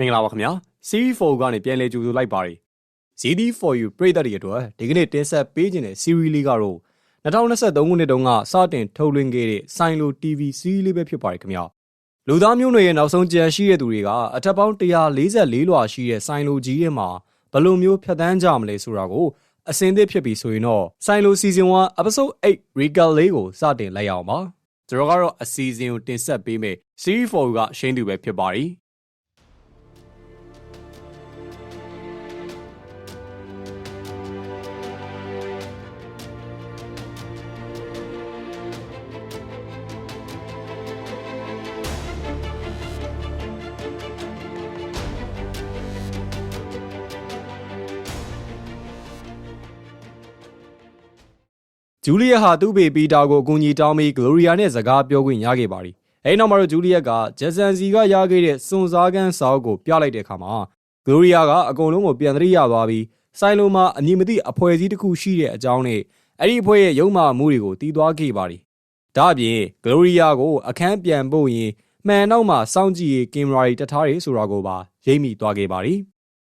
မင်္ဂလာပါခင်ဗျာ CD4 ကနေပြန်လည်ကြိုဆိုလိုက်ပါတယ် ZD4U ပရိသတ်တွေအတွက်ဒီကနေ့တင်ဆက်ပေးခြင်းတဲ့ series လေးကတော့2023ခုနှစ်တုန်းကစတင်ထုတ်လွှင့်ခဲ့တဲ့ဆိုင်လို TV series လေးပဲဖြစ်ပါတယ်ခင်ဗျာလူသားမျိုးနွယ်ရဲ့နောက်ဆုံးကြံရှိတဲ့သူတွေကအထက်ပေါင်း144လွှာရှိတဲ့ဆိုင်လိုကြီးထဲမှာဘယ်လိုမျိုးဖြတ်သန်းကြမလဲဆိုတာကိုအစင်းသစ်ဖြစ်ပြီးဆိုရင်တော့ဆိုင်လို season 1 episode 8 recall လေးကိုစတင်လိုက်ရအောင်ပါကျွန်တော်ကတော့အစီအစဉ်ကိုတင်ဆက်ပေးမယ် series 4ကရှင်းသူပဲဖြစ်ပါတယ် ဂျူလီယက်ဟာသူ့ဖေပီတာကိုအကူအညီတောင်းပြီးဂလိုရီယာနဲ့စကားပြောခွင့်ရခဲ့ပါသည်။အဲဒီနောက်မှာတော့ဂျူလီယက်ကဂျက်ဆန်စီကရခဲ့တဲ့စွန်စားကန်းစာအုပ်ကိုပြလိုက်တဲ့အခါမှာဂလိုရီယာကအကုန်လုံးကိုပြန်သတိရသွားပြီးဆိုင်လိုမှာအမည်မသိအဖွဲ့အစည်းတစ်ခုရှိတဲ့အကြောင်းနဲ့အဲ့ဒီအဖွဲ့ရဲ့ရုံမာမှုတွေကိုတီးသွားခဲ့ပါသည်။ဒါ့အပြင်ဂလိုရီယာကိုအခန်းပြန်ပို့ရင်မှန်နောက်မှာစောင့်ကြည့်ရေးကင်မရာတွေတထားရဆိုတာကိုပါရိပ်မိသွားခဲ့ပါသည်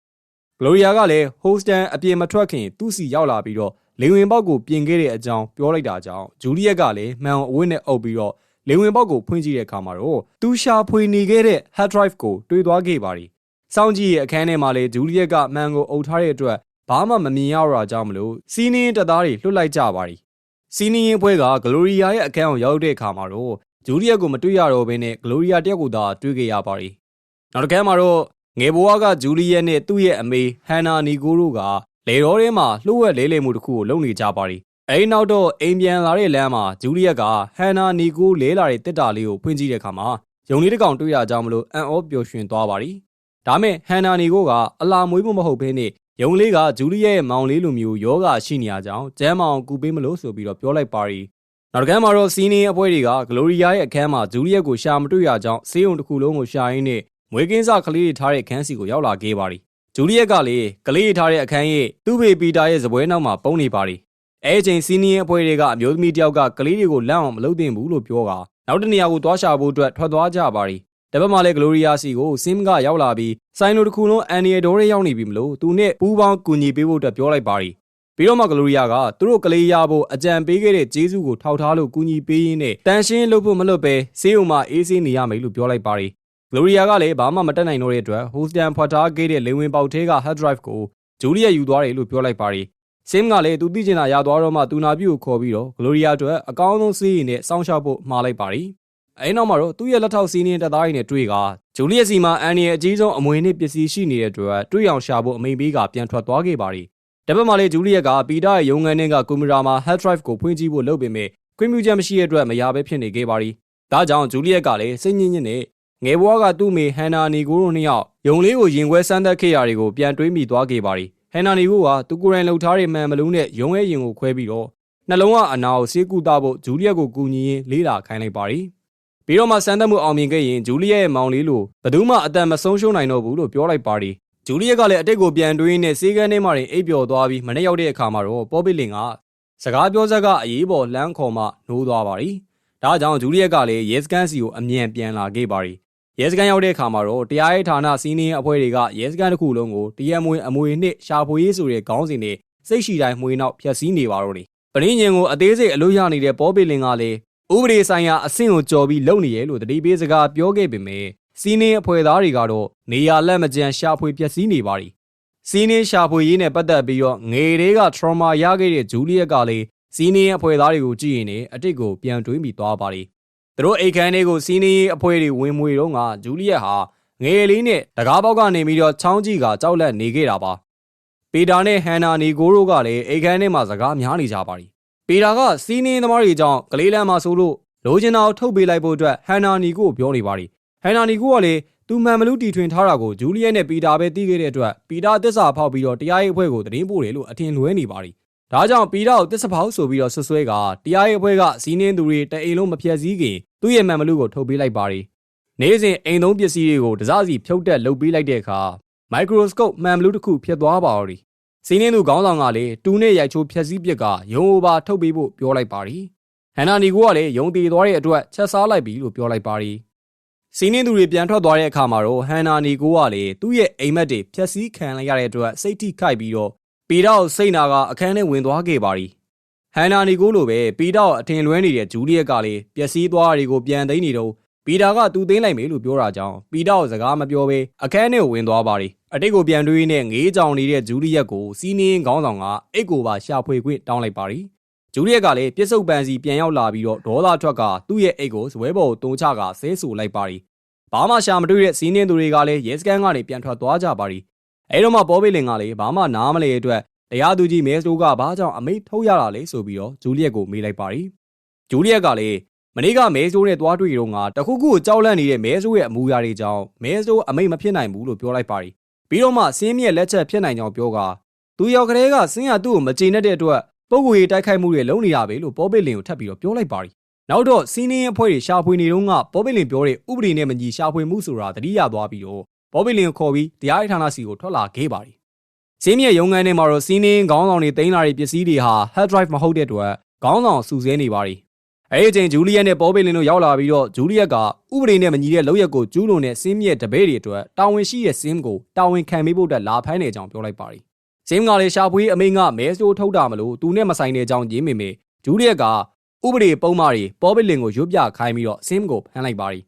။ဂလိုရီယာကလည်းဟိုစတန်အပြင်မထွက်ခင်သူ့စီရောက်လာပြီးတော့ လေဝင်ပေါက်ကိုပြင်ခဲ့တဲ့အကြောင်းပြောလိုက်တာကြောင့်ဂျူလီယက်ကလည်းမှန်အဝတ်နဲ့အုပ်ပြီးတော့လေဝင်ပေါက်ကိုဖွင့်ကြည့်တဲ့အခါမှာတော့သူရှာဖွေနေခဲ့တဲ့ hard drive ကိုတွေ့သွားခဲ့ပါသည်။စောင့်ကြည့်ရဲ့အခန်းထဲမှာလည်းဂျူလီယက်ကမှန်ကိုအုပ်ထားတဲ့အတွက်ဘာမှမမြင်ရတော့ကြောင်းမလို့စီးနင်းတပ်သားတွေလွတ်လိုက်ကြပါသည်။စီးနင်းရင်ဖွဲကဂလိုရီယာရဲ့အခန်းကိုရောက်တဲ့အခါမှာတော့ဂျူလီယက်ကိုမတွေ့ရတော့ဘဲနဲ့ဂလိုရီယာတယောက်ကိုသာတွေ့ခဲ့ရပါသည်။နောက်တစ်ခါမှာတော့ငယ်ဘဝကဂျူလီယက်နဲ့သူ့ရဲ့အမေဟန်နာနီကိုတို့က လေတော်ထဲမှာလှုပ်ဝက်လဲလှယ်မှုတစ်ခုကိုလုပ်နေကြပါသည်အဲဒီနောက်တော့အိမ်ပြန်လာတဲ့လမ်းမှာဂျူလီယက်ကဟန်နာနီကိုလဲလာတဲ့တစ်တာလေးကိုဖွင့်ကြည့်တဲ့အခါမှာယုံလေးတစ်ကောင်တွေ့ရကြောင်းမလို့အန်အောပျော်ရွှင်သွားပါသည်ဒါမဲ့ဟန်နာနီကိုကအလာမွေးမှုမဟုတ်ဘဲနဲ့ယုံလေးကဂျူလီယက်ရဲ့မောင်လေးလိုမျိုးယောဂရှိနေရကြောင်းကျမ်းမောင်ကူပေးမလို့ဆိုပြီးတော့ပြောလိုက်ပါရီနောက်ကမ်းမှာတော့စီနီအဖွဲတွေကဂလိုရီယာရဲ့အခန်းမှာဂျူလီယက်ကိုရှာမတွေ့ရကြောင်းစေးုံတစ်ခုလုံးကိုရှာရင်းနဲ့မွေးကင်းစကလေးတွေထားတဲ့ခန်းစီကိုရောက်လာခဲ့ပါရီ ဂျူလီယက်ကလည်းကလေးထားတဲ့အခန်းရဲ့သူ့ဖေပီတာရဲ့ဇပွဲနောက်မှာပုံနေပါရီအဲအချိန်စီနီယံအဖွဲ့တွေကအမျိုးသမီးတယောက်ကကလေးတွေကိုလန့်အောင်မလုပ်သင့်ဘူးလို့ပြောကနောက်တနေရာကိုသွားရှာဖို့အတွက်ထွက်သွားကြပါရီတပတ်မှလည်းဂလိုရီယာစီကိုစင်ကရောက်လာပြီးဆိုင်လိုတစ်ခုလုံးအန်နီယဒိုရဲရောက်နေပြီမလို့သူနဲ့ပူးပေါင်းကူညီပေးဖို့အတွက်ပြောလိုက်ပါရီပြီးတော့မှဂလိုရီယာကသူတို့ကလေးရဖို့အကြံပေးခဲ့တဲ့ဂျေဇုကိုထောက်ထားလို့ကူညီပေးရင်းနဲ့တန်ရှင်းလုပ်ဖို့မလုပ်ပဲဆေးရုံမှာအေးဆေးနေရမယ်လို့ပြောလိုက်ပါရီ ဂလိုရီယာကလည်းဘာမှမတက်နိုင်တော့တဲ့အတွက်ဟိုစတန်ဖွက်ထားခဲ့တဲ့လေဝင်ပေါက်ထဲက hard drive ကိုဂျူလီယက်ယူသွားတယ်လို့ပြောလိုက်ပါရီဆင်းကလည်းသူသိချင်တာရသွားတော့မှသူနာပြုကိုခေါ်ပြီးတော့ဂလိုရီယာအတွက်အကောင်းဆုံးစီးရင်နဲ့စောင့်ရှောက်ဖို့မှားလိုက်ပါရီအဲနောက်မှာတော့သူ့ရဲ့လက်ထောက်စီးနင်းတပ်သားတွေနဲ့တွေ့ကဂျူလီယက်စီမှာအန်နီရဲ့အကြီးဆုံးအမွေနှစ်ပစ္စည်းရှိနေတဲ့အတွက်တွေ့အောင်ရှာဖို့အမိန်ပေးကပြန်ထွက်သွားခဲ့ပါရီတပတ်မှလည်းဂျူလီယက်ကပီတာရဲ့ရုံငန်းထဲကကွန်ပျူတာမှာ hard drive ကိုဖွင့်ကြည့်ဖို့လုပ်ပေမဲ့ခွင့်ပြုချက်မရှိတဲ့အတွက်မရဘဲဖြစ်နေခဲ့ပါရီဒါကြောင့်ဂျူလီယက်ကလည်းစိတ်ညစ်ညစ်နဲ့ ငယ်ဘွားကသူ့မေဟန်နာနီကိုတို့နှစ်ယောက်ယုံလေးကိုရင်ခွဲစမ်းသပ်ခဲ့ရတွေကိုပြန်တွေးမိသွားခဲ့ပါရီဟန်နာနီကိုကသူကိုယ်တိုင်လှုပ်ထားတဲ့မှန်မလုံးနဲ့ယုံရဲ့ရင်ကိုခွဲပြီးတော့နှလုံးကအနာကိုဆေးကူတာဖို့ဂျူလီယက်ကိုကူညီရင်းလေးလာခိုင်းလိုက်ပါရီပြီးတော့မှစမ်းသပ်မှုအောင်မြင်ခဲ့ရင်ဂျူလီယက်ရဲ့မောင်လေးလိုဘယ်သူမှအတန်မဆုံးရှုံးနိုင်တော့ဘူးလို့ပြောလိုက်ပါရီဂျူလီယက်ကလည်းအတိတ်ကိုပြန်တွေးနေစေကန်းထဲမှာအိပ်ပျော်သွားပြီးမနေ့ရောက်တဲ့အခါမှာတော့ပေါ်ပစ်လင်ကစကားပြောဆက်ကအရေးပေါ်လမ်းခေါ်မှနိုးသွားပါရီဒါကြောင့်ဂျူလီယက်ကလည်းရဲစခန်းစီကိုအမြန်ပြန်လာခဲ့ပါရီ ရဲစခန်းရောက်တဲ့အခါမှာတော့တရားရေးဌာနစီးနင်းအဖွဲ့တွေကရဲစခန်းတစ်ခုလုံးကိုတရားမွေအမွေနှစ်ရှာဖွေရေးဆိုတဲ့ခေါင်းစဉ်နဲ့စိတ်ရှိတိုင်းမှွေနောက်ဖျက်ဆီးနေပါတော့တယ်။ပရင်းညင်ကိုအသေးစိတ်အလို့ရနေတဲ့ပေါ်ပီလင်ကလည်းဥပဒေဆိုင်ရာအဆင့်ကိုကြော်ပြီးလုပ်နေရလို့တတိပေးစကားပြောခဲ့ပေမဲ့စီးနင်းအဖွဲ့သားတွေကတော့နေရာလက်မကျန်ရှာဖွေပျက်စီးနေပါသည်။စီးနင်းရှာဖွေရေးနဲ့ပတ်သက်ပြီးတော့ငယ်တွေက trauma ရခဲ့တဲ့ဂျူလီယက်ကလည်းစီးနင်းအဖွဲ့သားတွေကိုကြည့်ရင်အတိတ်ကိုပြန်တွေးမိသွားပါသည် သူတို့အိတ်ခမ်းလေးကိုစီးနေအဖွဲတွေဝင်မွေတော့ကဂျူလီယက်ဟာငယ်လေးနဲ့တကားပေါက်ကနေပြီးတော့ချောင်းကြီးကကြောက်လက်နေခဲ့တာပါပီတာနဲ့ဟန်နာနီကိုတို့ကလည်းအိတ်ခမ်းထဲမှာစကားများနေကြပါသည်ပီတာကစီးနေသမားတွေကြောင့်ကလေးလမ်းမှာဆိုလို့လိုချင်တာကိုထုတ်ပေးလိုက်ဖို့အတွက်ဟန်နာနီကိုပြောနေပါသည်ဟန်နာနီကိုကလည်းသူမှန်မလူတီထွင်ထားတာကိုဂျူလီယက်နဲ့ပီတာပဲသိခဲ့တဲ့အတွက်ပီတာသစ္စာဖောက်ပြီးတော့တရားရေးအဖွဲ့ကိုသတင်းပို့တယ်လို့အထင်လွဲနေပါသည် ဒါကြောင့်ပီတာကိုတစ္ဆဖောက်ဆိုပြီးတော့ဆွဆွဲကတရားရေးအဖွဲ့ကစီးနှင်းသူတွေတအိမ်လုံးမဖြတ်စည်းခင်သူ့ရဲ့မှန်မလူကိုထုတ်ပေးလိုက်ပါတယ်။နေ့စဉ်အိမ်သုံးပစ္စည်းတွေကိုတစားစီဖြုတ်တက်လုပ်ပေးလိုက်တဲ့အခါမိုက်ခရိုစကုပ်မှန်မလူတစ်ခုဖြစ်သွားပါတော့တယ်။စီးနှင်းသူခေါင်းဆောင်ကလည်းတူနဲ့ရိုက်ချိုးဖြတ်စည်းပစ်ကရုံအိုပါထုတ်ပေးဖို့ပြောလိုက်ပါတယ်။ဟန်နာနီကိုကလည်းယုံတည်သွားတဲ့အတွက်ချက်စားလိုက်ပြီလို့ပြောလိုက်ပါတယ်။စီးနှင်းသူတွေပြန်ထွက်သွားတဲ့အခါမှာတော့ဟန်နာနီကိုကလေသူ့ရဲ့အိမ်မက်တွေဖျက်ဆီးခံလိုက်ရတဲ့အတွက်စိတ်ထိခိုက်ပြီးတော့ ပီတာကိုစိတ်နာကအခန်းထဲဝင်သွားခဲ့ပါရီဟန်နာနီကိုလိုပဲပီတာကိုအထင်လွဲနေတဲ့ဂျူလီယက်ကလေပျက်စီးသွားတာတွေကိုပြန်သိမ်းနေတော့ပီတာကသူသိမ်းလိုက်မယ်လို့ပြောတာကြောင့်ပီတာကိုစကားမပြောဘဲအခန်းထဲကိုဝင်သွားပါရီအတိတ်ကိုပြန်တွေးနဲ့ငေးကြောင်နေတဲ့ဂျူလီယက်ကိုစီးနင်းခေါင်းဆောင်ကအိတ်ကိုပါရှာဖွေခွင့်တောင်းလိုက်ပါရီဂျူလီယက်ကလည်းပြစ်စုံပန်စီပြန်ရောက်လာပြီးတော့ဒေါသထွက်ကသူ့ရဲ့အိတ်ကိုဇွဲပေါ်ကိုတုံချကဆဲဆူလိုက်ပါရီဘာမှရှာမတွေ့တဲ့စီးနင်းသူတွေကလည်းရဲစခန်းကနေပြန်ထွက်သွားကြပါရီ အဲတော့မှပေါ်ဘေးလင်ကလည်းဘာမှနားမလဲအတွက်တရားသူကြီးမဲစတိုးကဘာကြောင့်အမိတ်ထုတ်ရတာလဲဆိုပြီးတော့ဂျူလီယက်ကိုမေးလိုက်ပါရီဂျူလီယက်ကလည်းမနေ့ကမဲဆိုးနဲ့သွားတွေ့တော့ငါတခုခုကိုကြောက်လန့်နေတဲ့မဲဆိုးရဲ့အမူအရာတွေကြောင့်မဲဆိုးအမိတ်မဖြစ်နိုင်ဘူးလို့ပြောလိုက်ပါရီပြီးတော့မှစင်းမြက်လက်ချက်ဖြစ်နိုင်ကြောင်းပြောကသူရောက်ကလေးကစင်းရသူ့ကိုမကျေနပ်တဲ့အတွက်ပုံကိုယ်ရေးတိုက်ခိုက်မှုတွေလုပ်နေတာပဲလို့ပေါ်ပစ်လင်ကိုထပ်ပြီးတော့ပြောလိုက်ပါရီနောက်တော့စီးနင်းအဖွဲ့တွေရှာဖွေနေတော့ကပေါ်ပစ်လင်ပြောတဲ့ဥပဒေနဲ့မညီရှာဖွေမှုဆိုတာတတိယသွားပြီးတော့ ပေါ်ပစ်လင်ကိုခေါ်ပြီးတရားရေးဌာနစီကိုထွက်လာခဲ့ပါရီစင်းမြက်ရုံငန်းထဲမှာတော့စီးနင်းခေါင်းဆောင်တွေတင်လာတဲ့ပစ္စည်းတွေဟာ hard drive မဟုတ်တဲ့အတွက်ခေါင်းဆောင်စုစဲနေပါရီအဲဒီအချိန်ဂျူလီယက်နဲ့ပေါ်ပစ်လင်တို့ရောက်လာပြီးတော့ဂျူလီယက်ကဥပဒေနဲ့မညီတဲ့လောက်ရက်ကိုကျူးလွန်တဲ့စင်းမြက်တပည့်တွေအတွက်တာဝန်ရှိတဲ့စင်းကိုတာဝန်ခံပေးဖို့အတွက်လာဖမ်းနေကြောင်းပြောလိုက်ပါရီစင်းကလည်းရှာဖွေအမိန်ကမဲဆိုးထုတ်တာမလို့သူနဲ့မဆိုင်တဲ့အကြောင်းရင်းမိမေဂျူလီယက်ကဥပဒေပုံမှားတွေပေါ်ပစ်လင်ကိုရွတ်ပြခိုင်းပြီးတော့စင်းကိုဖမ်းလိုက်ပါရီ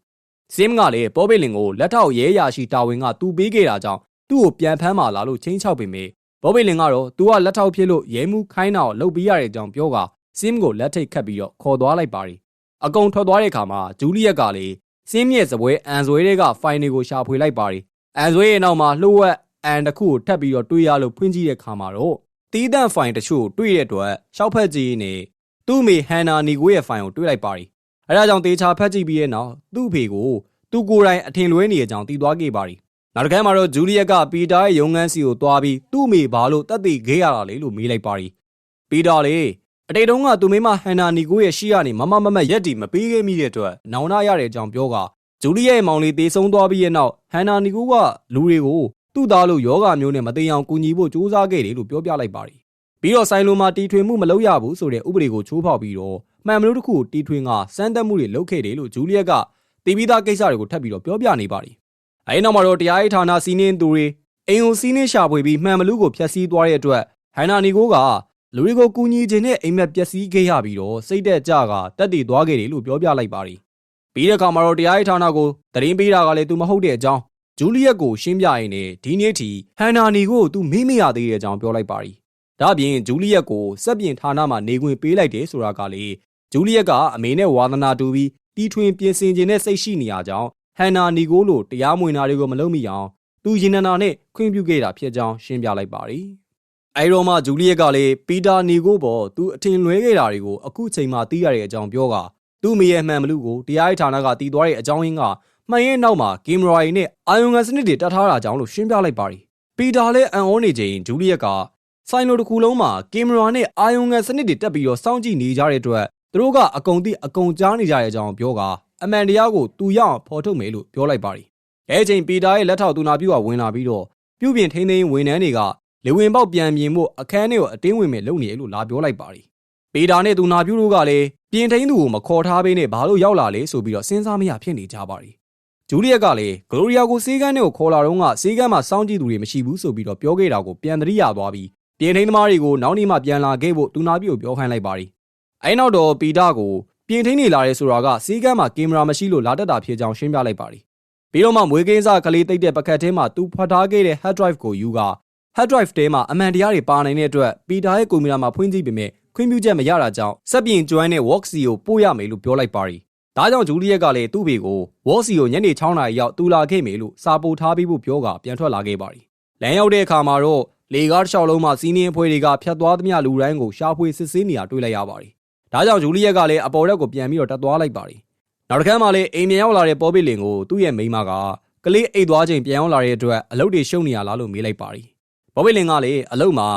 စင်းကလည်းပေါ်ပစ်လင်ကိုလက်ထောက်ရဲရရှိတာဝန်ကသူပေးခဲ့တာကြောင့်သူ့ကိုပြန်ဖမ်းมาလာလို့ချင်းချောက်ပေမဲ့ဘော်ဘီလင်ကတော့သူကလက်ထောက်ဖြစ်လို့ရဲမှုခိုင်းတာကိုလုပ်ပေးရတဲ့အကြောင်းပြောကစင်းကိုလက်ထိတ်ခတ်ပြီးတော့ခေါ်သွားလိုက်ပါရီအကုံထွက်သွားတဲ့အခါမှာဂျူလီယက်ကလေစင်းမြက်စပွဲအန်ဇွဲတွေကဖိုင်တွေကိုရှာဖွေလိုက်ပါရီအန်ဇွဲရဲ့နောက်မှာလှုပ်ဝက်အန်တစ်ခုကိုထပ်ပြီးတော့တွေးရလို့ဖွင့်ကြည့်တဲ့အခါမှာတော့တီးတန့်ဖိုင်တချို့တွေ့တဲ့အတွက်ရှောက်ဖက်ကြီးနဲ့သူ့မိဟန်နာနီကိုရဲ့ဖိုင်ကိုတွေ့လိုက်ပါရီ အဲဒါကြောင့်တေချာဖက်ကြည့်ပြီးတဲ့နောက်သူ့အဖေကိုသူကိုယ်တိုင်အထင်လွဲနေတဲ့အကြောင်းသိသွားခဲ့ပါရီနောက်တစ်ခါမှာတော့ဂျူလီယက်ကပီတာရဲ့ရုံငန်းစီကိုသွားပြီးသူ့မိဘာလို့တက်သိခဲ့ရတာလဲလို့မေးလိုက်ပါရီပီတာလေအတိတ်တုန်းကသူမိမဟန်နာနီကိုရဲ့ရှိရနေမမမမရက်တီမပေးခဲ့မိတဲ့အတွက်နောင်နာရတဲ့အကြောင်းပြောကဂျူလီရဲ့မောင်လေးတေဆုံးသွားပြီးရဲ့နောက်ဟန်နာနီကိုကလူတွေကိုသူ့သားလို့ယောဂမျိုးနဲ့မသိအောင်ကူညီဖို့ကြိုးစားခဲ့တယ်လို့ပြောပြလိုက်ပါရီပြီးတော့ဆိုင်လိုမှာတီထွင်မှုမလုပ်ရဘူးဆိုတဲ့ဥပဒေကိုချိုးဖောက်ပြီးတော့ မှန်မလို့တစ်ခုကိုတီထွင်ကစမ်းသပ်မှုတွေလုပ်ခဲ့တယ်လို့ဂျူလီယက်ကတီးပြီးသားကိစ္စတွေကိုထပ်ပြီးတော့ပြောပြနေပါရီအဲဒီနောက်မှာတော့တရားရေးဌာနစီးနှင်းသူတွေအိမ်ကိုစီးနှင်းရှာဖွေပြီးမှန်မလူကိုဖျက်ဆီးသွားတဲ့အတွက်ဟန်နာနီကိုကလူတွေကိုကူညီခြင်းနဲ့အိမ်မက်ပျက်စီးခဲ့ရပြီးတော့စိတ်သက်ကြကတက်တည်သွားခဲ့တယ်လို့ပြောပြလိုက်ပါရီပြီးတဲ့အခါမှာတော့တရားရေးဌာနကိုတရင်ပေးတာကလည်းသူမဟုတ်တဲ့အကြောင်းဂျူလီယက်ကိုရှင်းပြရင်းနဲ့ဒီနေ့ထိဟန်နာနီကိုသူမေးမရသေးတဲ့အကြောင်းပြောလိုက်ပါရီဒါ့အပြင်ဂျူလီယက်ကိုစက်ပြင်ဌာနမှာနေခွင့်ပေးလိုက်တယ်ဆိုတာကလေ ဂျူလီယက်ကအမေနဲ့ဝါသနာတူပြီးတီထွင်ပြင်ဆင်ခြင်းနဲ့စိတ်ရှိနေရကြောင်းဟန်နာနီကိုလိုတရားမဝင်တာတွေကိုမလုပ်မိအောင်သူရင်နနာနဲ့ခွင့်ပြုခဲ့တာဖြစ်ကြောင်းရှင်းပြလိုက်ပါရီအဲတော့မှဂျူလီယက်ကလည်းပီတာနီကိုပေါ်သူအထင်လွဲခဲ့တာတွေကိုအခုချိန်မှသိရတဲ့အကြောင်းပြောကသူ့မိရဲ့မှန်မလူကိုတရားရေးဌာနကတည်သွားတဲ့အကြောင်းရင်းကမှန်ရဲ့နောက်မှာကင်မရာရီနဲ့အာယုံကန်စနစ်တွေတတ်ထားတာကြောင့်လို့ရှင်းပြလိုက်ပါရီပီတာလည်းအံ့ဩနေချိန်ဂျူလီယက်ကဆိုင်လိုတစ်ခုလုံးမှာကင်မရာနဲ့အာယုံကန်စနစ်တွေတက်ပြီးတော့စောင့်ကြည့်နေကြတဲ့အတွက် သူတို့ကအကုံတိအကုံကြားနေကြတဲ့အကြောင်းပြောကအမှန်တရားကိုသူရအောင်ဖော်ထုတ်မယ်လို့ပြောလိုက်ပါရီအဲချိန်ပီတာရဲ့လက်ထောက်သူနာပြုကဝင်လာပြီးတော့ပြုပြင်ထိန်းသိမ်းဝန်ထမ်းတွေကလေဝင်ပေါက်ပြန်မြင်ဖို့အခန်းထဲကိုအတင်းဝင်မယ်လုပ်နေလို့လာပြောလိုက်ပါရီပီတာနဲ့သူနာပြုတို့ကလည်းပြင်ထိန်းသူကိုမခေါ်ထားပေးနဲ့ဘာလို့ရောက်လာလဲဆိုပြီးတော့စဉ်းစားမရဖြစ်နေကြပါရီဂျူလီယက်ကလည်းဂလိုရီယာကိုစေးကန်းနဲ့ကိုခေါ်လာတော့ကစေးကန်းမှာစောင့်ကြည့်သူတွေမရှိဘူးဆိုပြီးတော့ပြောခဲ့တာကိုပြန်သတိရသွားပြီးပြင်ထိန်းသမားတွေကိုနောက်နေ့မှပြန်လာခဲ့ဖို့သူနာပြုကိုပြောခိုင်းလိုက်ပါရီ အဲနောက်တော့ပီတာကိုပြင်ထိန်းနေလာရဲဆိုတာကစေးကန်းမှာကင်မရာမရှိလို့လာတက်တာဖြစ်ကြောင်းရှင်းပြလိုက်ပါရီပြီးတော့မှမွေးကင်းစားကလေးတိတ်တဲ့ပကတ်ထဲမှာသူဖွက်ထားခဲ့တဲ့ hard drive ကိုယူက hard drive ထဲမှာအမှန်တရားတွေပါနိုင်တဲ့အတွက်ပီတာရဲ့ကွန်ပျူတာမှာဖွင့်ကြည့်ပေမဲ့ခွင့်ပြုချက်မရတာကြောင့်စက်ပြင်ကျွမ်းတဲ့ Worksy ကိုပို့ရမယ်လို့ပြောလိုက်ပါရီဒါကြောင့်ဂျူလီယက်ကလည်းသူ့ဘေကို Worksy ကိုညနေ6နာရီရောက်တူလာခဲ့မယ်လို့စာပို့ထားပြီးဖို့ပြောကပြန်ထွက်လာခဲ့ပါရီလမ်းရောက်တဲ့အခါမှာတော့လေကားတစ်လျှောက်လုံးမှာစီးနင်းအဖွဲ့တွေကဖြတ်သွားသမျှလူတိုင်းကိုရှာဖွေစစ်ဆေးနေတာတွေ့လိုက်ရပါရီ ဒါကြောင့်ဂျူလီယက်ကလည်းအပေါ်ရက်ကိုပြန်ပြီးတော့တက်သွားလိုက်ပါရီနောက်တစ်ခါမှလည်းအိမ်ပြန်ရောက်လာတဲ့ပေါ်ပစ်လင်ကိုသူ့ရဲ့မိန်းမကကလေးအိတ်သွားချိန်ပြန်ရောက်လာတဲ့အတွက်အလုပ်တွေရှုံနေရလားလို့မေးလိုက်ပါရီဘော်ဘီလင်ကလည်းအလုပ်မှာ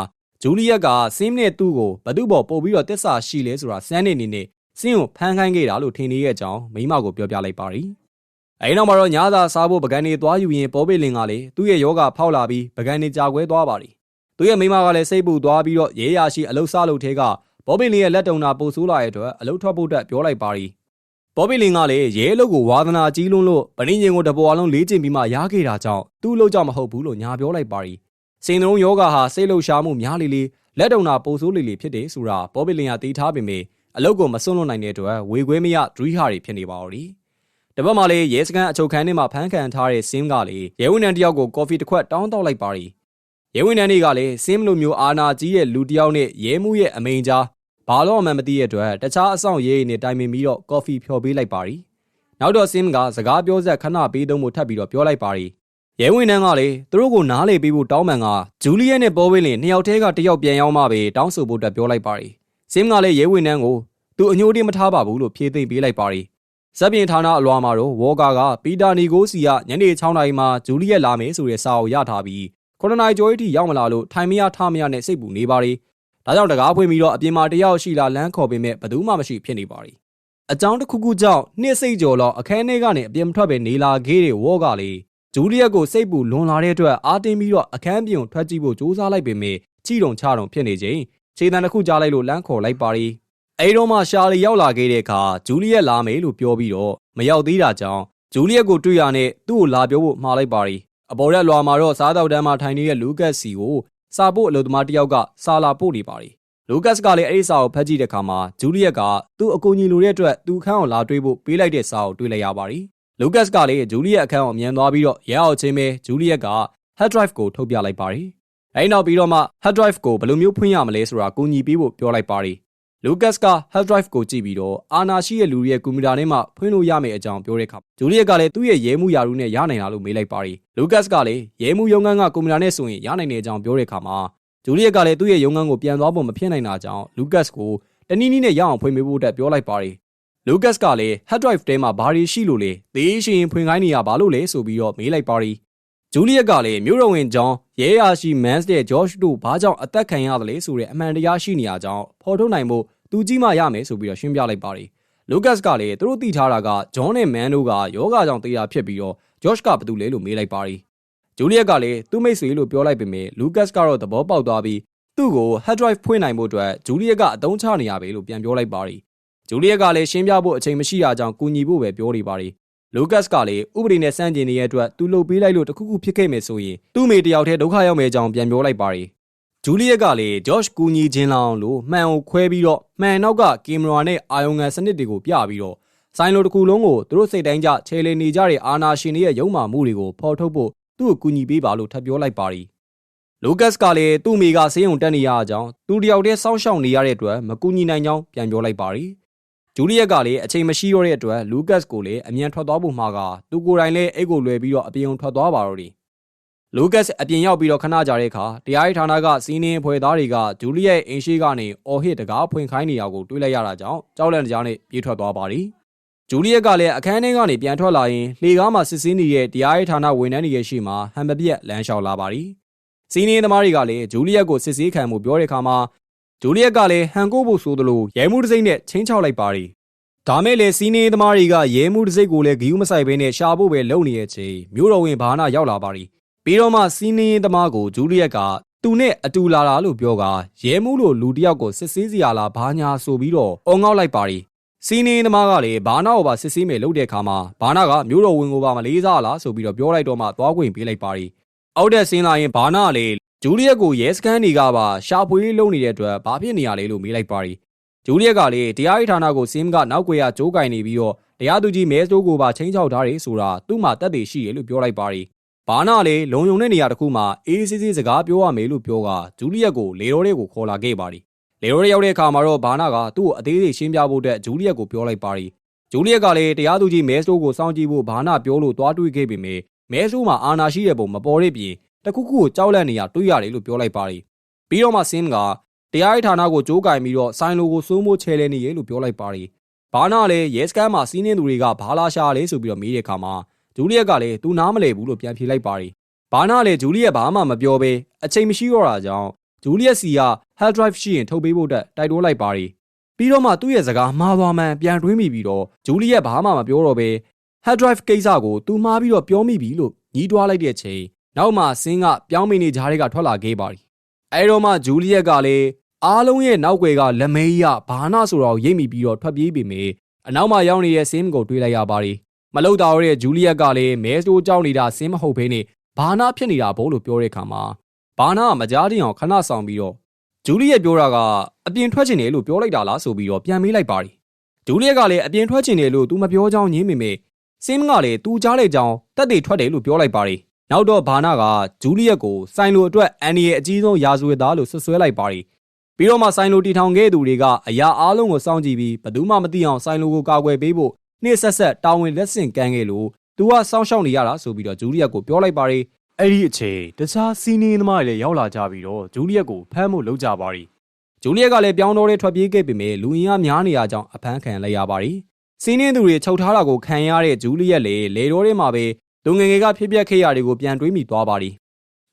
ဂျူလီယက်ကစင်းနဲ့သူ့ကိုဘသူ့ဘော်ပို့ပြီးတော့တစ္ဆာရှိလဲဆိုတာစမ်းနေနေနဲ့စင်းကိုဖမ်းခိုင်းခဲ့တာလို့ထင်နေရဲ့အကြောင်းမိမကိုပြောပြလိုက်ပါရီအဲဒီနောက်မှာတော့ညသာစားဖို့ပကံနေသွားယူရင်ဘော်ဘီလင်ကလည်းသူ့ရဲ့ယောဂဖောက်လာပြီးပကံနေကြာခွဲသွားပါရီသူ့ရဲ့မိမကလည်းစိတ်ပူသွားပြီးတော့ရဲရရှိအလုတ်စားလို့ထဲက ဘော်ဘီလင်ရဲ့လက်တုံနာပို့ဆိုးလာတဲ့အတွက်အလုတ်ထွက်ဖို့အတွက်ပြောလိုက်ပါရီဘော်ဘီလင်ကလည်းရဲအလုပ်ကိုဝါသနာကြီးလွန်းလို့ဗဏိညင်ကိုတပေါ်အလုံးလေးကျင်ပြီးမှရားခဲ့တာကြောင့်သူ့အလုပ်ကြောင့်မဟုတ်ဘူးလို့ညာပြောလိုက်ပါရီစင်သုံးယောဂဟာစိတ်လှုပ်ရှားမှုများလေလေလက်တုံနာပိုဆိုးလေလေဖြစ်တယ်ဆိုတာဘော်ဘီလင်ကတီးထားပေမဲ့အလုပ်ကိုမစွန့်လွတ်နိုင်တဲ့အတွက်ဝေခွဲမရဒရီးဟာတွေဖြစ်နေပါတော့တယ်တပတ်မှလည်းရဲစခန်းအချုပ်ခန်းထဲမှာဖမ်းခံထားတဲ့ဆင်းကလည်းရဲဝန်ထမ်းတယောက်ကိုကော်ဖီတစ်ခွက်တောင်းတောက်လိုက်ပါရီ ရဲဝန်ထမ်းတွေကလည်းဆင်းမလိုမျိုးအာနာကြီးရဲ့လူတယောက်နဲ့ရဲမှုရဲ့အမိန်ကြားဘာလို့မှမသိတဲ့အတွက်တခြားအဆောင်ရဲတွေနဲ့တိုင်ပင်ပြီးတော့ကော်ဖီဖြော်ပေးလိုက်ပါရီနောက်တော့ဆင်းကစကားပြောဆက်ခဏပေးသုံးဖို့ထပ်ပြီးတော့ပြောလိုက်ပါရီရဲဝန်ထမ်းကလည်းသူတို့ကိုနားလေပေးဖို့တောင်းပန်ကဂျူလီယက်နဲ့ပေါ်ဝင်းလင်နှစ်ယောက်တည်းကတယောက်ပြန်ရောက်မှပဲတောင်းဆိုဖို့တက်ပြောလိုက်ပါရီဆင်းကလည်းရဲဝန်ထမ်းကိုသူအညိုတင်းမထားပါဘူးလို့ဖြေသိမ့်ပေးလိုက်ပါရီဇက်ပြင်ဌာနအလွာမှာတော့ဝေါ်ကာကပီတာနီကိုစီကညနေ6နာရီမှာဂျူလီယက်လာမယ်ဆိုတဲ့စာအုပ်ရထားပြီး 9နာရီကျော်အထိရောက်မလာလို့ထိုင်မရထမရနဲ့စိတ်ပူနေပါရီဒါကြောင့်တကားဖွင့်ပြီးတော့အပြင်မှာတယောက်ရှိလာလမ်းခေါ်ပေးမဲ့ဘယ်သူမှမရှိဖြစ်နေပါရီအကြောင်းတစ်ခုခုကြောင့်နှစ်စိတ်ကျော်လောက်အခန်းထဲကနေအပြင်မထွက်ပဲနေလာခဲ့တဲ့ဝေါ်ကလေဂျူလီယက်ကိုစိတ်ပူလွန်လာတဲ့အတွက်အာတင်ပြီးတော့အခန်းပြင်ကိုထွက်ကြည့်ဖို့ကြိုးစားလိုက်ပေမဲ့ချီတုံချတုံဖြစ်နေချိန်ခြေတံတစ်ခုကြားလိုက်လို့လမ်းခေါ်လိုက်ပါရီအဲဒီတော့မှရှာလီရောက်လာခဲ့တဲ့အခါဂျူလီယက်လာမယ်လို့ပြောပြီးတော့မရောက်သေးတာကြောင့်ဂျူလီယက်ကိုတွေ့ရနဲ့သူ့ကိုလာပြောဖို့မှားလိုက်ပါရီ အပေါ်ရက်လွာမှာတော့စားတောက်တန်းမှာထိုင်နေတဲ့လူကတ်စီကိုစာပို့အလုပ်သမားတစ်ယောက်ကစာလာပို့နေပါရီလူကတ်ကလည်းအဲ့ဒီစာကိုဖတ်ကြည့်တဲ့အခါမှာဂျူလီယက်ကသူ့အကူအညီလိုတဲ့အတွက်သူ့ခန်းကိုလာတွေ့ဖို့ပေးလိုက်တဲ့စာကိုတွေ့လိုက်ရပါရီလူကတ်ကလည်းဂျူလီယက်အခန်းကိုအမြန်သွားပြီးတော့ရဲအောင်ချင်းပဲဂျူလီယက်က hard drive ကိုထုတ်ပြလိုက်ပါရီအဲ့နောက်ပြီးတော့မှ hard drive ကိုဘယ်လိုမျိုးဖွင့်ရမလဲဆိုတာကူညီပေးဖို့ပြောလိုက်ပါရီလူ ကတ်က hard drive ကိုကြည့်ပြီးတော့အာနာရှိရဲ့လူရဲ့ကွန်ပျူတာထဲမှာဖွင့်လို့ရမယ့်အကြောင်းပြောတဲ့အခါဂျူလီယက်ကလည်းသူ့ရဲ့ရဲမှုယာရုနဲ့ရနိုင်လားလို့မေးလိုက်ပါရီလူကတ်ကလည်းရဲမှုရုံးခန်းကကွန်ပျူတာနဲ့ဆိုရင်ရနိုင်တဲ့အကြောင်းပြောတဲ့အခါမှာဂျူလီယက်ကလည်းသူ့ရဲ့ရုံးခန်းကိုပြန်သွားဖို့မဖြစ်နိုင်တာကြောင့်လူကတ်ကိုတနည်းနည်းနဲ့ရအောင်ဖွင့်ပေးဖို့အတွက်ပြောလိုက်ပါရီလူကတ်ကလည်း hard drive ထဲမှာဘာတွေရှိလို့လဲသေရှင်ဖွင့်ခိုင်းနေရဘာလို့လဲဆိုပြီးတော့မေးလိုက်ပါရီ ဂျူလီယက်ကလည်းမြို့တော်ဝင်ဂျွန်ရဲယာရှိမန်စ်တဲ့ဂျော့ရှ်တို့ဘာကြောင့်အသက်ခံရတယ်လဲဆိုတဲ့အမှန်တရားရှိနေရကြောင်းဖော်ထုတ်နိုင်ဖို့သူကြီးမှရမယ်ဆိုပြီးတော့ရှင်းပြလိုက်ပါရီလူကတ်ကလည်းသူတို့သိထားတာကဂျွန်နဲ့မန်တို့ကယောဂကြောင့်တေးတာဖြစ်ပြီးတော့ဂျော့ရှ်ကဘာတူလဲလို့မေးလိုက်ပါရီဂျူလီယက်ကလည်းသူ့မိတ်ဆွေလို့ပြောလိုက်ပေမဲ့လူကတ်ကတော့သဘောပေါက်သွားပြီးသူ့ကို hard drive ဖွင့်နိုင်ဖို့အတွက်ဂျူလီယက်ကအသုံးချနေရပဲလို့ပြန်ပြောလိုက်ပါရီဂျူလီယက်ကလည်းရှင်းပြဖို့အချိန်မရှိတာကြောင့်ကူညီဖို့ပဲပြောနေပါရီ လူကတ်ကလည်းဥပဒေနဲ့စန့်ကျင်နေတဲ့အတွက်သူလှုပ်ပေးလိုက်လို့တခုခုဖြစ်ခဲ့မယ်ဆိုရင်သူ့မိတယောက်တည်းဒုက္ခရောက်မယ်ကြောင်းပြန်ပြောလိုက်ပါရီဂျူလီယက်ကလည်းဂျော့ရှ်ကူညီခြင်းလောင်လို့မှန်ကိုခွဲပြီးတော့မှန်နောက်ကကင်မရာနဲ့အာယုံငံစနစ်တွေကိုပြပြီးတော့ဆိုင်လိုတစ်ခုလုံးကိုသူတို့စိတ်တိုင်းကြချေလီနေကြတဲ့အာနာရှင်တွေရဲ့ရုံမာမှုတွေကိုဖော်ထုတ်ဖို့သူ့ကိုကူညီပေးပါလို့ထပ်ပြောလိုက်ပါရီလူကတ်ကလည်းသူ့မိကဆေးရုံတက်နေရအကြောင်းသူတယောက်တည်းစောင့်ရှောက်နေရတဲ့အတွက်မကူညီနိုင်ကြောင်းပြန်ပြောလိုက်ပါရီ ဂျူလီယက်ကလည်းအချိန်မရှိတော့တဲ့အတွက်လူကတ်ကိုလည်းအမြန်ထွက်သွားဖို့မှာကသူကိုယ်တိုင်လည်းအိတ်ကိုလွယ်ပြီးတော့အပြင်ထွက်သွားပါတော့တယ်လူကတ်အပြင်ရောက်ပြီးတော့ခဏကြာတဲ့အခါတရားရေးဌာနကစီးနင်းဖွဲ့သားတွေကဂျူလီယက်အင်ရှိကနေအော်ဟစ်တကားဖွင့်ခိုင်းနေရကိုတွေးလိုက်ရတာကြောင့်ကြောက်လန့်ကြားနဲ့ပြေးထွက်သွားပါရီဂျူလီယက်ကလည်းအခန်းထဲကနေပြန်ထွက်လာရင်လှေကားမှာစစ်စင်းနေတဲ့တရားရေးဌာနဝန်ထမ်းတွေရဲ့ရှေ့မှာဟန်ပပြက်လမ်းလျှောက်လာပါရီစီးနင်းသမားတွေကလည်းဂျူလီယက်ကိုစစ်ဆေးခံမှုပြောတဲ့အခါမှာ ဂျူလီယက်ကလည်းဟန်ကိုဖို့ဆိုသလိုရဲမှုတစ်စိမ့်နဲ့ချင်းချောက်လိုက်ပါရီဒါမဲ့လေစီးနေသမားတွေကရဲမှုတစ်စိတ်ကိုလည်းဂီယူမဆိုင်ဘဲနဲ့ရှာဖို့ပဲလုပ်နေရဲ့ချိန်မြို့တော်ဝင်ဘာနာရောက်လာပါရီပြီးတော့မှစီးနေသမားကိုဂျူလီယက်ကသူနဲ့အတူလာတာလို့ပြောကရဲမှုလိုလူတယောက်ကိုစစ်ဆေးစရာလားဘာညာဆိုပြီးတော့អောငေါက်လိုက်ပါရီစီးနေသမားကလည်းဘာနာကိုပါစစ်ဆေးမယ်လုပ်တဲ့အခါမှာဘာနာကမြို့တော်ဝင်ကိုပါမလေးစားလားဆိုပြီးတော့ပြောလိုက်တော့မှသွားခွင့်ပေးလိုက်ပါရီအောက်တဲ့ဆင်းလာရင်ဘာနာကလည်း ဂျူလီယက်ကိုရဲစခန်းတွေကပါရှာဖွေလုပ်နေတဲ့အတွက်ဘာဖြစ်နေရလဲလို့မေးလိုက်ပါရီဂျူလီယက်ကလည်းတရားရေးဌာနကိုစင်းကနောက်ွယ်ရကြိုးကင်နေပြီးတော့တရားသူကြီးမဲစတိုးကိုပါချင်းချောက်ထားတယ်ဆိုတာသူ့မှာတက်သေးရှိရလို့ပြောလိုက်ပါရီဘာနာလည်းလုံယုံတဲ့နေရာတစ်ခုမှာအေးဆေးဆေးစကားပြောရမယ်လို့ပြောကဂျူလီယက်ကိုလေတော်တဲ့ကိုခေါ်လာခဲ့ပါရီလေတော်တဲ့ရောက်တဲ့အခါမှာတော့ဘာနာကသူ့ကိုအသေးစိတ်ရှင်းပြဖို့အတွက်ဂျူလီယက်ကိုပြောလိုက်ပါရီဂျူလီယက်ကလည်းတရားသူကြီးမဲစတိုးကိုစောင့်ကြည့်ဖို့ဘာနာပြောလို့တွားတွေးခဲ့ပေမဲ့မဲစတိုးမှာအာနာရှိတဲ့ပုံမပေါ်တဲ့ပြင် တခုခုကိုကြောက်လန့်နေရတွေးရတယ်လို့ပြောလိုက်ပါရီပြီးတော့မှဆင်းကတရားရေးဌာနကိုကြိုးကင်ပြီးတော့ဆိုင်လိုကိုစိုးမိုးချဲလဲနေရလို့ပြောလိုက်ပါရီဘာနာလည်းရဲစခန်းမှာစီးနှင်းသူတွေကဘာလာရှာလဲဆိုပြီးတော့မေးတဲ့အခါမှာဂျူလီယက်ကလည်းသူနားမလဲဘူးလို့ပြန်ဖြေလိုက်ပါရီဘာနာလည်းဂျူလီယက်ဘာမှမပြောဘဲအချိန်မရှိတော့တာကြောင့်ဂျူလီယက်စီက hard drive ရှိရင်ထုတ်ပေးဖို့အတွက်တိုက်တွန်းလိုက်ပါရီပြီးတော့မှသူ့ရဲ့စကားမှားသွားမှန်ပြန်တွေးမိပြီးတော့ဂျူလီယက်ဘာမှမပြောတော့ဘဲ hard drive ကိစ္စကိုသူမှားပြီးတော့ပြောမိပြီလို့ညီးတွားလိုက်တဲ့ချိန် နောက်မှဆင်းကပြောင်းမိနေကြတဲ့ကထွက်လာခဲ့ပါရီအဲတော့မှဂျူလီယက်ကလည်းအားလုံးရဲ့နောက်ွယ်ကလက်မဲကြီးကဘာနာဆိုတော့ရိပ်မိပြီးတော့ထွက်ပြေးပေမဲ့အနောက်မှာရောက်နေတဲ့ဆင်းကိုတွေ့လိုက်ရပါတယ်မလောက်တာတဲ့ဂျူလီယက်ကလည်းမဲစတိုးကြောက်နေတာဆင်းမဟုတ်ဘဲနဲ့ဘာနာဖြစ်နေတာဘို့လို့ပြောတဲ့အခါမှာဘာနာကမကြားတင်အောင်ခဏဆောင်ပြီးတော့ဂျူလီယက်ပြောတာကအပြင်ထွက်ချင်တယ်လို့ပြောလိုက်တာလားဆိုပြီးတော့ပြန်မေးလိုက်ပါတယ်ဂျူလီယက်ကလည်းအပြင်ထွက်ချင်တယ်လို့ तू မပြောကြောင်းညင်းမိမေဆင်းကလည်း तू ကြားလိုက်ကြောင်းတက်တွေထွက်တယ်လို့ပြောလိုက်ပါတယ် နောက်တော့ဘာနာကဂျူလီယက်ကိုဆိုင်လိုအတွက်အန်ဒီရဲ့အကြီးဆုံးရာဇဝတ်သားလို့ဆွဆွဲလိုက်ပါတယ်ပြီးတော့မှဆိုင်လိုတီထောင်ခဲ့သူတွေကအရာအားလုံးကိုစောင့်ကြည့်ပြီးဘယ်သူမှမသိအောင်ဆိုင်လိုကိုကာကွယ်ပေးဖို့နှိမ့်ဆက်ဆက်တာဝန်လက်ဆင့်ကမ်းခဲ့လို့သူကစောင့်ရှောက်နေရတာဆိုပြီးတော့ဂျူလီယက်ကိုပြောလိုက်ပါတယ်အဲ့ဒီအချိန်တခြားစီးနေသမားတွေလည်းရောက်လာကြပြီးတော့ဂျူလီယက်ကိုဖမ်းဖို့လုပ်ကြပါတယ်ဂျူလီယက်ကလည်းပြောင်းတော့တဲ့ထွက်ပြေးခဲ့ပေမဲ့လူရင်းကများနေရကြောင်းအဖမ်းခံလိုက်ရပါတယ်စီးနေသူတွေချုပ်ထားတာကိုခံရတဲ့ဂျူလီယက်လည်းလေတော်ထဲမှာပဲ လူငယ်ငယ်ကဖြစ်ပျက်ခဲ့ရတွေကိုပြန်တွေးမိသွားပါတယ်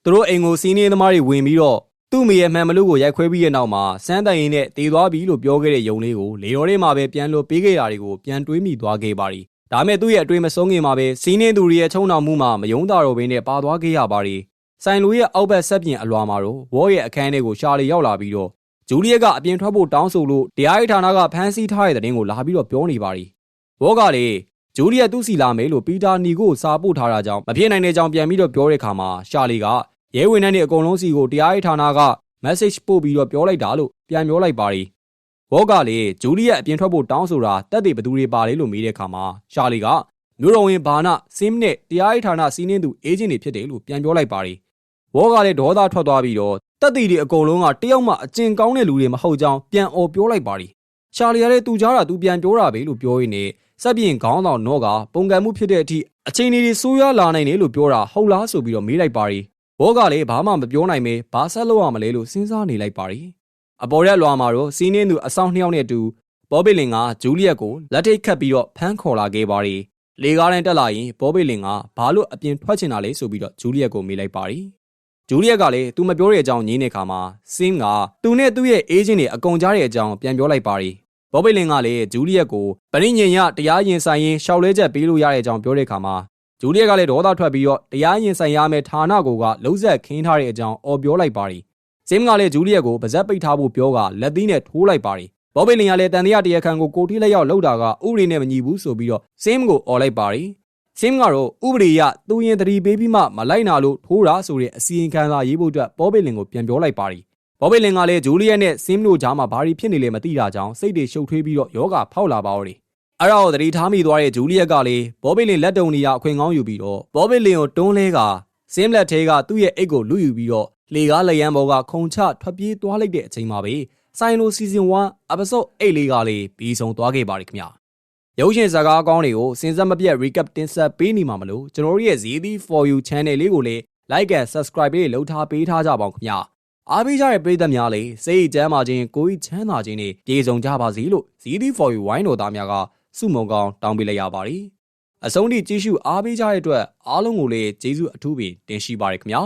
သူတို့အိမ်ကိုစီးနေသမားတွေဝင်ပြီးတော့သူ့မိရဲ့မှန်မလို့ကိုရိုက်ခွဲပြီးတဲ့နောက်မှာစမ်းတိုင်ရင်နဲ့တည်သွားပြီလို့ပြောခဲ့တဲ့ယုံလေးကိုလေတော်ထဲမှာပဲပြန်လို့ပေးခဲ့တာတွေကိုပြန်တွေးမိသွားခဲ့ပါတယ်။ဒါမဲ့သူ့ရဲ့အတွေ့မဆုံးခင်မှာပဲစီးနေသူတွေရဲ့ချုံနှောင်မှုမှာမယုံတာတော့ဘဲနဲ့ပါသွားခဲ့ရပါတယ်။ဆိုင်လူရဲ့အောက်ဘက်ဆက်ပြင်အလွာမှာတော့ဝေါ်ရဲ့အခန်းထဲကိုရှာလီရောက်လာပြီးတော့ဂျူလီယက်ကအပြင်ထွက်ဖို့တောင်းဆိုလို့တရားရေးဌာနကဖမ်းဆီးထားတဲ့တဲ့တင်ကိုလာပြီးတော့ပြောနေပါတယ်။ဝေါ်ကလည်း ဂျူလီယက်သူ့စီလာမယ်လို့ပီတာနီကိုစာပို့ထားတာကြောင့်မဖြစ်နိုင်တဲ့ကြောင်ပြန်ပြီးတော့ပြောတဲ့အခါမှာရှာလီကရဲဝင်တဲ့အကုန်လုံးစီကိုတရားရေးဌာနက message ပို့ပြီးတော့ပြောလိုက်တာလို့ပြန်ပြောလိုက်ပါတယ်။ဝေါကလည်းဂျူလီယက်အပြင်ထွက်ဖို့တောင်းဆိုတာတက်တဲ့ဘသူတွေပါလေလို့မေးတဲ့အခါမှာရှာလီကမျိုးတော်ဝင်ဘာနာဆင်းနဲ့တရားရေးဌာနစီးနှင်းသူအေဂျင့်တွေဖြစ်တယ်လို့ပြန်ပြောလိုက်ပါတယ်။ဝေါကလည်းဒေါသထွက်သွားပြီးတော့တက်တီတွေအကုန်လုံးကတယောက်မှအကျင်ကောင်းတဲ့လူတွေမဟုတ်ကြောင်းပြန်អော်ပြောလိုက်ပါတယ်။ရှာလီကလည်းသူကြားတာသူပြန်ပြောတာပဲလို့ပြောရင်းနဲ့ စက်ပြင်ခေါင်းဆောင်နော့ကပုံကံမှုဖြစ်တဲ့အထိအချိန်တွေဆိုးရွားလာနိုင်တယ်လို့ပြောတာဟုတ်လားဆိုပြီးတော့မေးလိုက်ပါတယ်။ဘောကလည်းဘာမှမပြောနိုင်ပဲဘာဆက်လုပ်ရမလဲလို့စဉ်းစားနေလိုက်ပါတယ်။အပေါ်ရက်လွာမှာတော့စီးနှင်းသူအဆောင်နှစ်ယောက်နဲ့အတူဘောဘီလင်ကဂျူလီယက်ကိုလက်ထိတ်ခတ်ပြီးတော့ဖမ်းခေါ်လာခဲ့ပါတယ်။လေကားတိုင်းတက်လာရင်ဘောဘီလင်ကဘာလို့အပြင်ထွက်ချင်တာလဲဆိုပြီးတော့ဂျူလီယက်ကိုမေးလိုက်ပါတယ်။ဂျူလီယက်ကလည်းသူမပြောတဲ့အကြောင်းညင်းတဲ့အခါမှာဆင်းကသူနဲ့သူ့ရဲ့အေဂျင့်တွေအကုန်ကြားတဲ့အကြောင်းပြန်ပြောလိုက်ပါတ ယ်။ဘောဘီလင်ကလည်းဂျူလီယက်ကိုပရိညင်ရတရားရင်ဆိုင်ရင်ရှောက်လဲချက်ပေးလို့ရတဲ့အကြောင်းပြောတဲ့အခါမှာဂျူလီယက်ကလည်းဒေါသထွက်ပြီးတော့တရားရင်ဆိုင်ရမယ့်ဌာနကိုကလုံးဆက်ခင်းထားတဲ့အကြောင်းအော်ပြောလိုက်ပါတယ်။ဇင်းကလည်းဂျူလီယက်ကိုပါဇက်ပိတ်ထားဖို့ပြောကလက်သီးနဲ့ထိုးလိုက်ပါတယ်။ဘောဘီလင်ကလည်းတန်တရားတရားခံကိုကိုထိလက်ရောက်လှုပ်တာကဥပဒေနဲ့မညီဘူးဆိုပြီးတော့ဇင်းကိုအော်လိုက်ပါတယ်။ဇင်းကတော့ဥပဒေရသူရင်တတိပေးပြီးမှမလိုက်နာလို့ထိုးတာဆိုတဲ့အစီရင်ခံစာရေးဖို့အတွက်ဘောဘီလင်ကိုပြန်ပြောလိုက်ပါတယ်။ ဘောဘီလင်ကလည်းဂျူလီယက်နဲ့ဆင်းတို့ကြားမှာဘာတွေဖြစ်နေလဲမသိတာကြောင့်စိတ်တွေရှုပ်ထွေးပြီးတော့ယောဂဖောက်လာပါတော့တယ်။အဲ့ဒါကိုသတိထားမိသွားတဲ့ဂျူလီယက်ကလည်းဘောဘီလင်လက်တုံနေရအခွင့်ကောင်းယူပြီးတော့ဘောဘီလင်ကိုတွန်းလဲကဆင်းလက်သေးကသူ့ရဲ့အိတ်ကိုလူယူပြီးတော့လေကားလျံပေါ်ကခုံချထွက်ပြေးသွားလိုက်တဲ့အချိန်မှာပဲဆိုင်လိုစီဇန်1 episode 8လေးကလေးပြီးဆုံးသွားခဲ့ပါတယ်ခင်ဗျာရုပ်ရှင်ဇာတ်ကားအကောင်းတွေကိုစင်စက်မပြတ် recap တင်ဆက်ပေးနေမှာမလို့ကျွန်တော်တို့ရဲ့ ZD for you channel လေးကိုလည်း like and subscribe လေးလှုပ်ထားပေးထားကြပါအောင်ခင်ဗျာ အားပေးကြတဲ့ပရိသတ်များလည်းစိတ်ကြမ်းပါခြင်းကိုယ်ချမ်းသာခြင်းနဲ့ပြေဆုံးကြပါစေလို့ ZD for you ဝိုင်းတော်သားများကစုမုံကောင်းတောင်းပေးလိုက်ရပါတယ်အဆုံးထိကြည့်ရှုအားပေးကြတဲ့အတွက်အားလုံးကိုလည်းကျေးဇူးအထူးပင်တင်ရှိပါရခင်ဗျာ